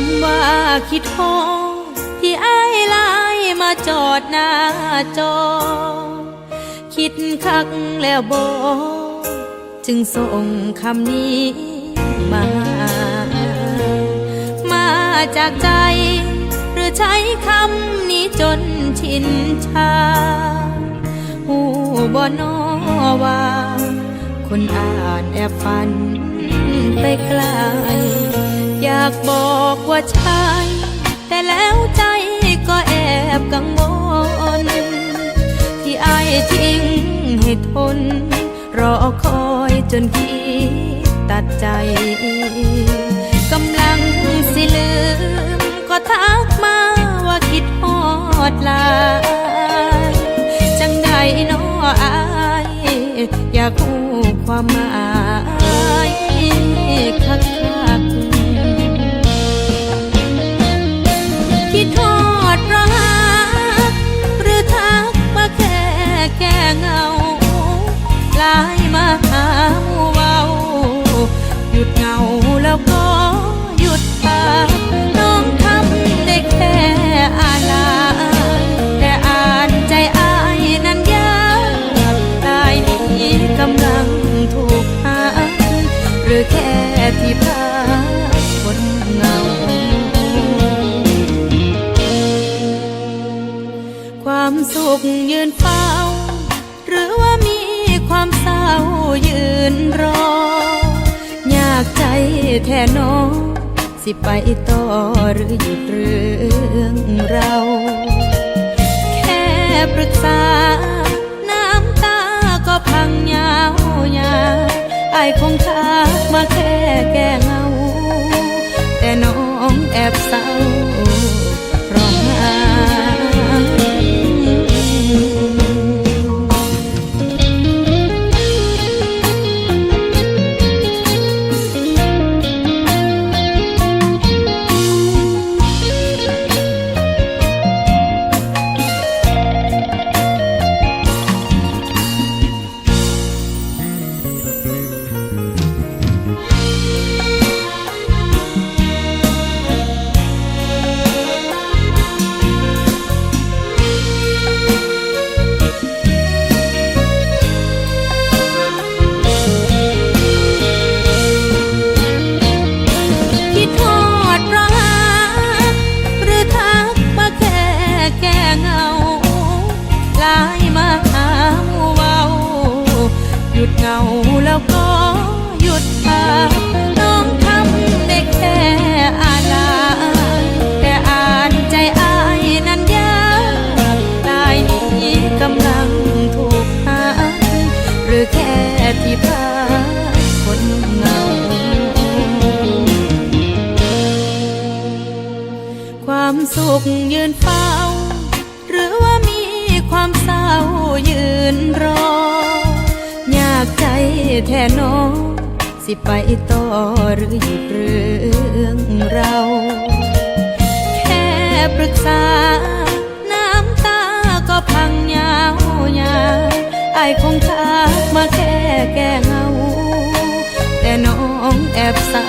ำว่าคิดฮอดที่อ้ายไลายมาจอดหน้าจอ คิดคักแล้วบอกจึงส่งคำนี้มา มาจากใจ หรือใช้คำนี้จนชินชาหูบ่นอว่า คนอ่านแอบฝันไปไกลากบอกว่าใช่แต่แล้วใจก็แอบกังวลที่ไอทิ้งให้ทน รอคอยจนคิดตัดใจกำลังสิลืม ก็ทักมาว่าคิดฮอดลาย จังใดน้ออาย อยากรู้ความหมาย สุขยืนเฝ้า หรือว่ามีความเศร้ายืนรอ อยากใจแท่น้องสิไปต่อหรือหยุดเรื่องเรา แค่ปรึกษา น้ำตาก็พังยาวยาวไอคงทักมาแค่ ที่พาคนเงาความสุขยืนเฝ้า หรือว่ามีความเศร้ายืนรอ อยากใจแท่น้องสิไปต่อหรือหยุดเรื่องเรา แค่ปรึกษา แอบเศร้า